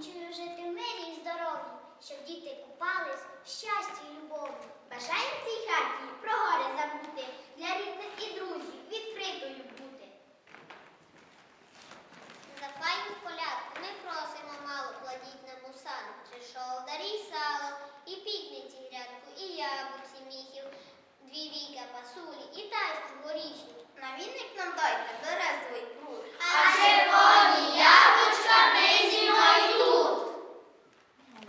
Вінчую жити в мирі і здоров'ї, щоб діти купались в щасті і любові. Бажаємо цій хаті!